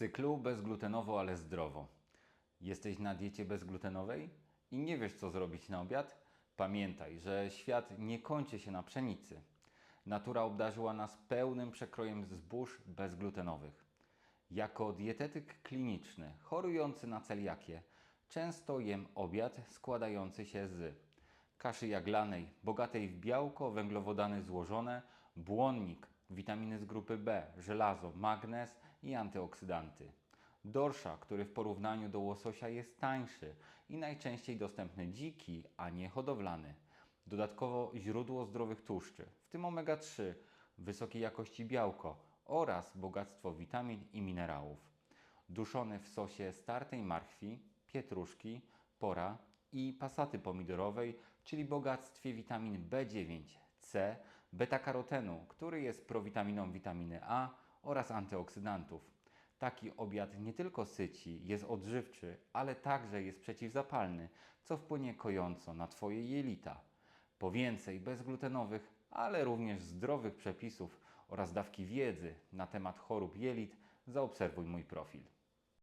cyklu bezglutenowo, ale zdrowo. Jesteś na diecie bezglutenowej i nie wiesz, co zrobić na obiad? Pamiętaj, że świat nie kończy się na pszenicy. Natura obdarzyła nas pełnym przekrojem zbóż bezglutenowych. Jako dietetyk kliniczny chorujący na celiakię często jem obiad składający się z kaszy jaglanej, bogatej w białko, węglowodany złożone, błonnik, witaminy z grupy B, żelazo, magnez i antyoksydanty. Dorsza, który w porównaniu do łososia jest tańszy i najczęściej dostępny dziki, a nie hodowlany. Dodatkowo źródło zdrowych tłuszczy, w tym omega-3, wysokiej jakości białko oraz bogactwo witamin i minerałów. Duszony w sosie startej marchwi, pietruszki, pora i pasaty pomidorowej, czyli bogactwie witamin B9, C, beta-karotenu, który jest prowitaminą witaminy A oraz antyoksydantów. Taki obiad nie tylko syci, jest odżywczy, ale także jest przeciwzapalny, co wpłynie kojąco na Twoje jelita. Po więcej bezglutenowych, ale również zdrowych przepisów oraz dawki wiedzy na temat chorób jelit zaobserwuj mój profil.